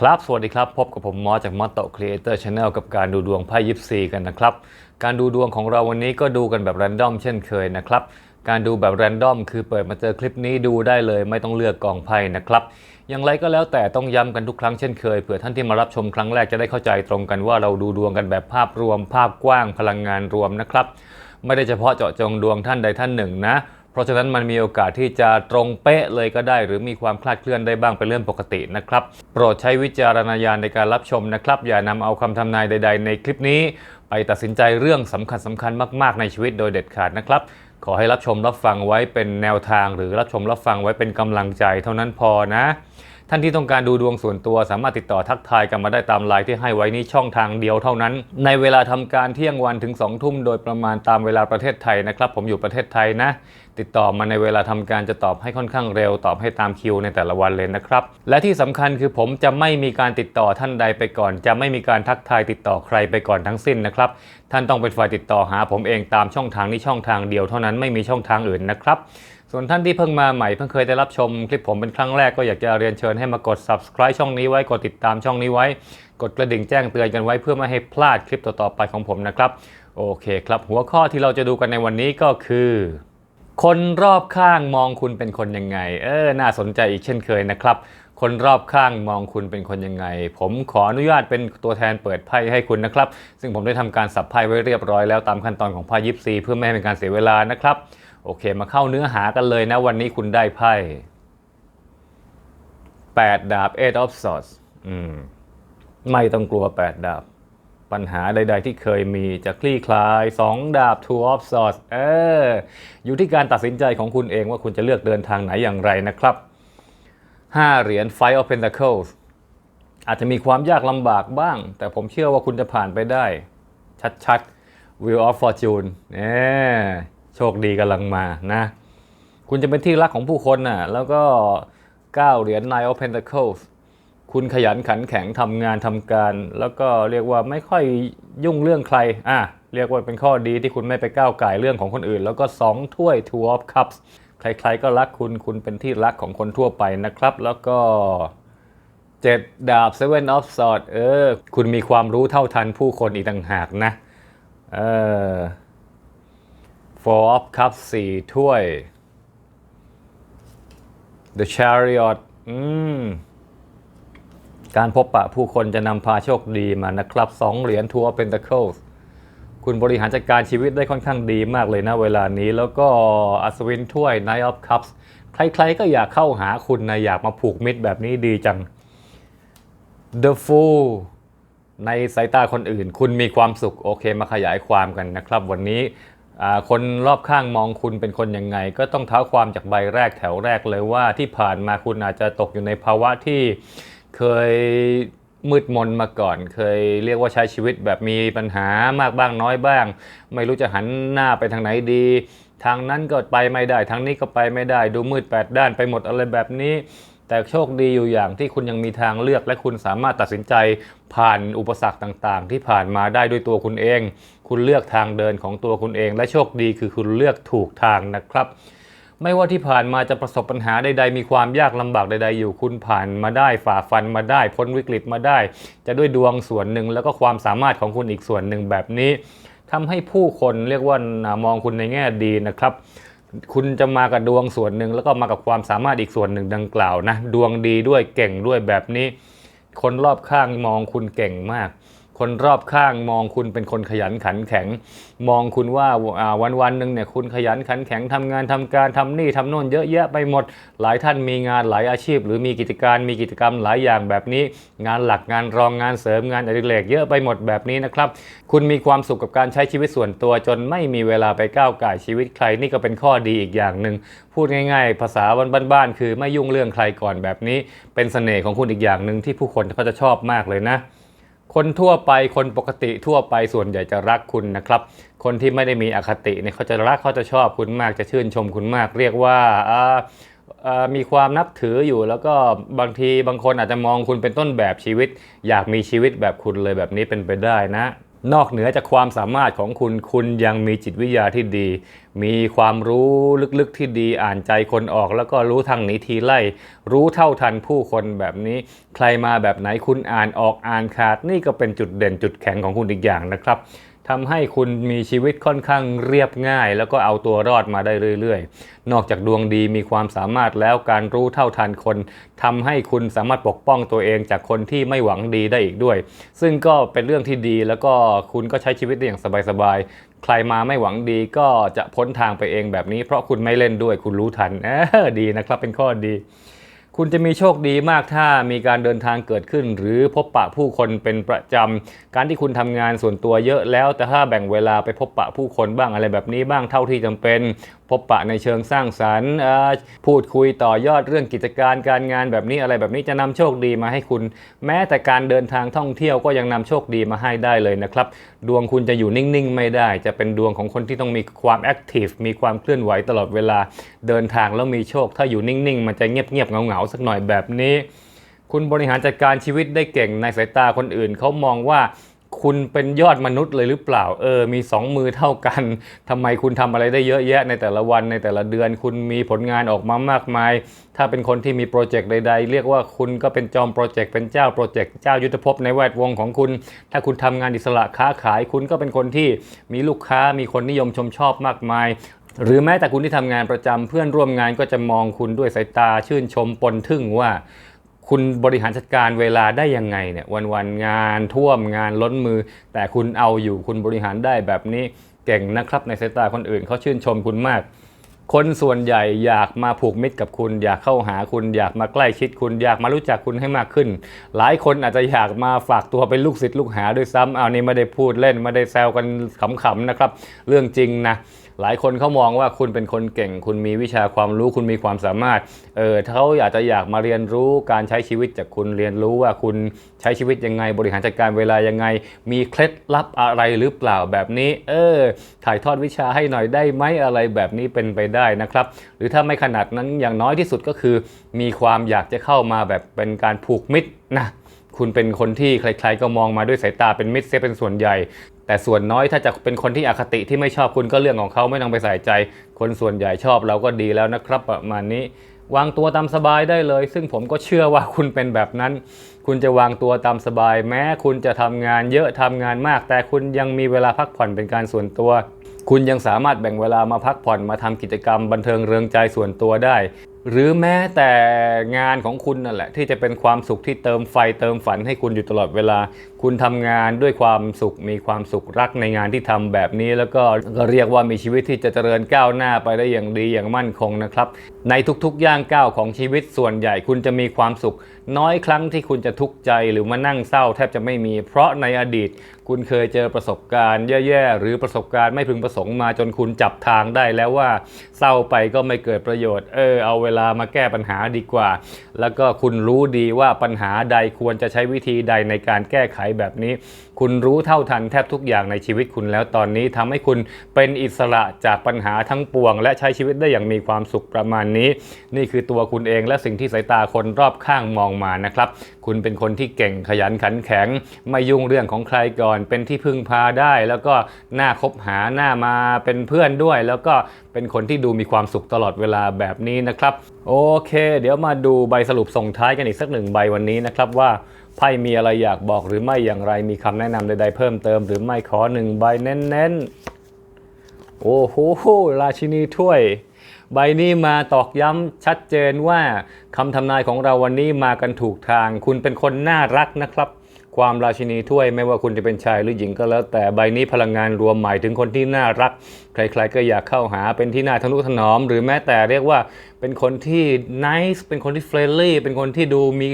ครับ สวัสดีครับ พบกับผมมอสจากมอสโตครีเอเตอร์ชาแนลกับการดูดวงไพ่ยิปซีกันนะครับ การดูดวงของเราวันนี้ก็ดูกันแบบแรนดอมเช่นเคยนะครับ การดูแบบแรนดอมคือเปิดมาเจอคลิปนี้ดูได้เลย ไม่ต้องเลือกกองไพ่นะครับ อย่างไรก็แล้วแต่ต้องย้ำกันทุกครั้งเช่นเคยเผื่อท่านที่มารับชมครั้งแรกจะได้เข้าใจตรงกันว่าเราดูดวงกันแบบภาพรวม ภาพกว้างพลังงานรวมนะครับ ไม่ได้เฉพาะเจาะจงดวงท่านใดท่านหนึ่งนะ ราะฉะนั้นมันมีโอกาสที่จะตรงเป๊ะเลยก็ได้ หรือมีความคลาดเคลื่อนได้บ้างเป็นเรื่องปกตินะครับ โปรดใช้วิจารณญาณในการรับชมนะครับ อย่านำเอาคำทำนายใด ๆ ในคลิปนี้ ไปตัดสินใจเรื่องสำคัญสคัญมาก ๆ ในชีวิตโดยเด็ดขาดนะครับ ขอให้รับชมรับฟังไว้เป็นแนวทาง หรือรับชมรับฟังไว้เป็นกำลังใจเท่านั้นพอนะ ท่านที่ต้องการดูดวงส่วนตัวสามารถติดต่อทักทายกันมาได้ตามไลน์ที่ให้ไว้นี้ช่องทางเดียวเท่านั้น ในเวลาทำการเที่ยงวันถึง2ทุ่มโดยประมาณตามเวลาประเทศไทยนะครับ ผมอยู่ประเทศไทยนะ ติดต่อมาในเวลาทำการจะตอบให้ค่อนข้างเร็ว ตอบให้ตามคิวในแต่ละวันเลยนะครับ และที่สำคัญคือผมจะไม่มีการติดต่อท่านใดไปก่อน จะไม่มีการทักทายติดต่อใครไปก่อนทั้งสิ้นนะครับ ท่านต้องเป็นฝ่ายติดต่อหาผมเองตามช่องทางนี้ช่องทางเดียวเท่านั้นไม่มีช่องทางอื่นนะครับส่วนท่านที่เพิ่งมาใหม่เพิ่งเคยได้รับชมคลิปผมเป็นครั้งแรกก็อยากจะเรียนเชิญให้มากด subscribe ช่องนี้ไว้กดติดตามช่องนี้ไว้ กดกระดิ่งแจ้งเตือนกันไว้เพื่อไม่ให้พลาดคลิปต่อๆไปของผมนะครับ โอเคครับ หัวข้อที่เราจะดูกันในวันนี้ก็คือ คนรอบข้างมองคุณเป็นคนยังไง เออ น่าสนใจอีกเช่นเคยนะครับ คนรอบข้างมองคุณเป็นคนยังไง ผมขออนุญาตเป็นตัวแทนเปิดไพ่ให้คุณนะครับ ซึ่งผมได้ทำการสับไพ่ไว้เรียบร้อยแล้วตามขั้นตอนของไพ่ยิปซีเพื่อไม่ให้เป็นการเสียเวลานะครับ โอเค มาเข้าเนื้อหากันเลยนะ วันนี้คุณได้ไพ่8ดาบ Eight of Swords อืม ไม่ต้องกลัว 8 ดาบ ปัญหาใด ๆ ที่เคยมีจะคลี่คลาย 2 ดาบ Two of Swords เอออยู่ที่การตัดสินใจของคุณเองว่าคุณจะเลือกเดินทางไหนอย่างไรนะครับ 5 เหรียญ Five of Pentacles อาจจะมีความยากลำบากบ้าง แต่ผมเชื่อว่าคุณจะผ่านไปได้ ชัดๆ Wheel of Fortune เออโชคดีกำลังมานะ คุณจะเป็นที่รักของผู้คนน่ะแล้วก็ 9 เหรียญ Nine of Pentacles คุณขยันขันแข็งทำงานทำการ แล้วก็เรียกว่าไม่ค่อยยุ่งเรื่องใครอะเรียกว่าเป็นข้อดีที่คุณไม่ไปก้าวไก่เรื่องของคนอื่น แล้วก็ 2 ถ้วย Two of Cups ใครๆก็รักคุณคุณเป็นที่รักของคนทั่วไปนะครับ แล้วก็ 7 ดาบ Seven of Swords เออ คุณมีความรู้เท่าทันผู้คนอีกต่างหากนะเออ Four of Cups 4ถ้วย The Chariot อืม การพบปะผู้คนจะนำพาโชคดีมานะครับสองเหรียญทัวร์เป็นตะเคิลคุณบริหารจัดการชีวิตได้ค่อนข้างดีมากเลยนะเวลานี้ แล้วก็อัศวินถ้วย Knight of Cups ใครๆก็อยากเข้าหาคุณนะอยากมาผูกมิตรแบบนี้ดีจัง The Fool ในสายตาคนอื่น คุณมีความสุขโอเคมาขยายความกันนะครับ วันนี้คนรอบข้างมองคุณเป็นคนยังไง ก็ต้องเท้าความจากใบแรกแถวแรกเลยว่าที่ผ่านมาคุณอาจจะตกอยู่ในภาวะที่ เคยมืดมนมาก่อน เคยเรียกว่าใช้ชีวิตแบบมีปัญหามากบ้างน้อยบ้าง ไม่รู้จะหันหน้าไปทางไหนดี ทางนั้นก็ไปไม่ได้ทางนี้ก็ไปไม่ได้ ดูมืดแปดด้านไปหมดอะไรแบบนี้ แต่โชคดีอยู่อย่างที่คุณยังมีทางเลือก และคุณสามารถตัดสินใจผ่านอุปสรรคต่างๆ ที่ผ่านมาได้ด้วยตัวคุณเอง คุณเลือกทางเดินของตัวคุณเอง และโชคดีคือคุณเลือกถูกทางนะครับ ไม่ว่าที่ผ่านมาจะประสบปัญหาใดๆ มีความยากลำบากใดๆอยู่ คุณผ่านมาได้ฝ่าฟันมาได้ พ้นวิกฤตมาได้ จะด้วยดวงส่วนหนึ่งแล้วก็ความสามารถของคุณอีกส่วนหนึ่งแบบนี้ทำให้ผู้คนเรียกว่ามองคุณในแง่ดีนะครับ คุณจะมากับดวงส่วนหนึ่งแล้วก็มากับความสามารถอีกส่วนหนึ่งดังกล่าวนะ ดวงดีด้วยเก่งด้วยแบบนี้ คนรอบข้างมองคุณเก่งมาก คนรอบข้างมองคุณเป็นคนขยันขันแข็ง มองคุณว่าวันวันหนึ่งเนี่ยคุณขยันขันแข็งทำงานทำการทำนี่ทำโน่นเยอะแยะไปหมด หลายท่านมีงานหลายอาชีพ หรือมีกิจการมีกิจกรรมหลายอย่างแบบนี้ งานหลักงานรองงานเสริมงานอดิเรกเยอะไปหมดแบบนี้นะครับ คุณมีความสุขกับการใช้ชีวิตส่วนตัวจนไม่มีเวลาไปก้าวไก่ชีวิตใครนี่ก็เป็นข้อดีอีกอย่างหนึ่งพูดง่ายๆ ภาษาบ้านๆคือไม่ยุ่งเรื่องใครก่อนแบบนี้ เป็นเสน่ห์ของคุณอีกอย่างหนึ่งที่ผู้คนเขาจะชอบมากเลยนะ คนทั่วไปคนปกติทั่วไปส่วนใหญ่จะรักคุณนะครับ คนที่ไม่ได้มีอคติเนี่ยเขาจะรักเขาจะชอบคุณมากจะชื่นชมคุณมาก เรียกว่าาามีความนับถืออยู่แล้วก็บางทีบางคนอาจจะมองคุณเป็นต้นแบบชีวิต อยากมีชีวิตแบบคุณเลยแบบนี้เป็นไปได้นะ นอกเหนือจากความสามารถของคุณ คุณยังมีจิตวิทยาที่ดี มีความรู้ลึกๆที่ดีอ่านใจคนออก แล้วก็รู้ทางหนีทีไล่ รู้เท่าทันผู้คนแบบนี้ ใครมาแบบไหนคุณอ่านออกอ่านขาด นี่ก็เป็นจุดเด่นจุดแข็งของคุณอีกอย่างนะครับ ทำให้คุณมีชีวิตค่อนข้างเรียบง่าย แล้วก็เอาตัวรอดมาได้เรื่อยๆ นอกจากดวงดีมีความสามารถแล้วการรู้เท่าทันคนทำให้คุณสามารถปกป้องตัวเองจากคนที่ไม่หวังดีได้อีกด้วย ซึ่งก็เป็นเรื่องที่ดีแล้วก็คุณก็ใช้ชีวิตได้อย่างสบายๆ ใครมาไม่หวังดีก็จะพ้นทางไปเองแบบนี้ เพราะคุณไม่เล่นด้วยคุณรู้ทันเออดีนะครับเป็นข้อดี คุณจะมีโชคดีมากถ้ามีการเดินทางเกิดขึ้น หรือพบปะผู้คนเป็นประจำ การที่คุณทำงานส่วนตัวเยอะแล้ว แต่ถ้าแบ่งเวลาไปพบปะผู้คนบ้างอะไรแบบนี้บ้างเท่าที่จำเป็น พบปะในเชิงสร้างสรรค์พูดคุยต่อยอดเรื่องกิจการการงานแบบนี้อะไรแบบนี้จะนำโชคดีมาให้คุณ แม้แต่การเดินทางท่องเที่ยวก็ยังนำโชคดีมาให้ได้เลยนะครับ ดวงคุณจะอยู่นิ่งๆ ไม่ได้ จะเป็นดวงของคนที่ต้องมีความแอคทีฟมีความเคลื่อนไหวตลอดเวลาเดินทางแล้วมีโชค ถ้าอยู่นิ่งๆ มันจะเงียบๆเงาๆสักหน่อยแบบนี้ คุณบริหารจัดการชีวิตได้เก่งในสายตาคนอื่นเขามองว่า คุณเป็นยอดมนุษย์เลยหรือเปล่า เออ มีสองมือเท่ากันทำไมคุณทำอะไรได้เยอะแยะในแต่ละวันในแต่ละเดือน คุณมีผลงานออกมามากมาย ถ้าเป็นคนที่มีโปรเจกต์ใด ๆ เรียกว่าคุณก็เป็นจอมโปรเจกต์เป็นเจ้าโปรเจกต์เจ้ายุทธภพในแวดวงของคุณ ถ้าคุณทำงานอิสระค้าขาย คุณก็เป็นคนที่มีลูกค้ามีคนนิยมชมชอบมากมายหรือแม้แต่คุณที่ทำงานประจำเพื่อนร่วมงานก็จะมองคุณด้วยสายตาชื่นชมปนทึ่งว่า คุณบริหารจัดการเวลาได้ยังไงเนี่ยวันๆงานท่วมงานล้นมือ แต่คุณเอาอยู่คุณบริหารได้แบบนี้เก่งนะครับในสายตาคนอื่นเขาชื่นชมคุณมาก คนส่วนใหญ่อยากมาผูกมิตรกับคุณ อยากเข้าหาคุณ อยากมาใกล้ชิดคุณ อยากมารู้จักคุณให้มากขึ้น หลายคนอาจจะอยากมาฝากตัวเป็นลูกศิษย์ลูกหาด้วยซ้ำเอานี่ไม่ได้พูดเล่นไม่ได้แซวกันขำๆนะครับ เรื่องจริงนะ หลายคนเขามองว่าคุณเป็นคนเก่ง คุณมีวิชาความรู้คุณมีความสามารถ เออเขาอยากจะอยากมาเรียนรู้การใช้ชีวิตจากคุณเรียนรู้ว่าคุณใช้ชีวิตยังไง บริหารจัดการเวลายังไง มีเคล็ดลับอะไรหรือเปล่าแบบนี้ เออ ถ่ายทอดวิชาให้หน่อยได้ไหมอะไรแบบนี้เป็นไปได้นะครับ หรือถ้าไม่ขนาดนั้นอย่างน้อยที่สุดก็คือ มีความอยากจะเข้ามาแบบเป็นการผูกมิตรนะคุณเป็นคนที่ใครๆก็มองมาด้วยสายตาเป็นมิตรเสียเป็นส่วนใหญ่ แต่ส่วนน้อยถ้าจะเป็นคนที่อคติที่ไม่ชอบคุณก็เรื่องของเขาไม่ต้องไปใส่ใจ คนส่วนใหญ่ชอบเราก็ดีแล้วนะครับ ประมาณนี้ วางตัวตามสบายได้เลย ซึ่งผมก็เชื่อว่าคุณเป็นแบบนั้น คุณจะวางตัวตามสบาย แม้คุณจะทำงานเยอะทำงานมาก แต่คุณยังมีเวลาพักผ่อนเป็นการส่วนตัว คุณยังสามารถแบ่งเวลามาพักผ่อนมาทำกิจกรรมบันเทิงเริงใจส่วนตัวได้ หรือแม้แต่งานของคุณนั่นแหละ ที่จะเป็นความสุขที่เติมไฟเติมฝันให้คุณอยู่ตลอดเวลา คุณทำงานด้วยความสุขมีความสุขรักในงานที่ทำแบบนี้ แล้วก็ก็เรียกว่ามีชีวิตที่จะเจริญก้าวหน้าไปได้อย่างดีอย่างมั่นคงนะครับ ในทุกๆย่างก้าวของชีวิตส่วนใหญ่คุณจะมีความสุข น้อยครั้งที่คุณจะทุกข์ใจหรือมานั่งเศร้าแทบจะไม่มี เพราะในอดีต คุณเคยเจอประสบการณ์แย่ๆ หรือประสบการณ์ไม่พึงประสงค์มาจนคุณจับทางได้แล้วว่าเศร้าไปก็ไม่เกิดประโยชน์ เออ เอาเวลามาแก้ปัญหาดีกว่า แล้วก็คุณรู้ดีว่าปัญหาใดควรจะใช้วิธีใดในการแก้ไขแบบนี้ คุณรู้เท่าทันแทบทุกอย่างในชีวิตคุณแล้วตอนนี้ทำให้คุณเป็นอิสระจากปัญหาทั้งปวง และใช้ชีวิตได้อย่างมีความสุขประมาณนี้ นี่คือตัวคุณเองและสิ่งที่สายตาคนรอบข้างมองมานะครับ คุณเป็นคนที่เก่งขยันขันแข็ง ไม่ยุ่งเรื่องของใครก่อนเป็นที่พึ่งพาได้ แล้วก็น่าคบหาหน้ามาเป็นเพื่อนด้วย แล้วก็เป็นคนที่ดูมีความสุขตลอดเวลาแบบนี้นะครับ โอเค เดี๋ยวมาดูใบสรุปส่งท้ายกันอีกสักหนึ่งใบวันนี้นะครับว่าไพ่มีอะไรอยากบอกหรือไม่อย่างไรมีคำแนะนำใดๆเพิ่มเติม หรือไม่ขอหนึ่งใบเน้นๆ โอ้โหราชินีถ้วยใบนี้มาตอกย้ำชัดเจนว่าคำทำนายของเราวันนี้มากันถูกทาง คุณเป็นคนน่ารักนะครับ ความราชินีถ้วยไม่ว่าคุณจะเป็นชายหรือหญิงก็แล้ว แต่ใบนี้พลังงานรวมหมายถึงคนที่น่ารัก ใครๆก็อยากเข้าหาเป็นที่น่าทะนุถนอม หรือแม้แต่เรียกว่าเป็นคนที่ nice เป็นคนที่ friendly เป็นคนที่ดูมี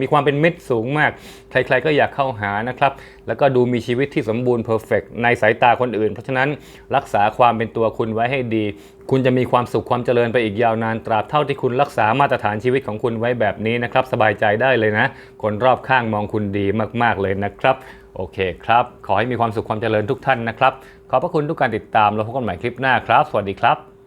มีความเป็นมิตรสูงมาก ใครๆก็อยากเข้าหานะครับ แล้วก็ดูมีชีวิตที่สมบูรณ์ perfect ในสายตาคนอื่น เพราะฉะนั้นรักษาความเป็นตัวคุณไว้ให้ดี คุณจะมีความสุขความเจริญไปอีกยาวนานตราบเท่าที่คุณรักษามาตรฐานชีวิตของคุณไว้แบบนี้นะครับ สบายใจได้เลยนะ คนรอบข้างมองคุณดีมากๆเลยนะครับโอเคครับ ขอให้มีความสุขความเจริญทุกท่านนะครับ ขอบพระคุณทุกการติดตาม แล้วพบกันใหม่คลิปหน้าครับ สวัสดีครับ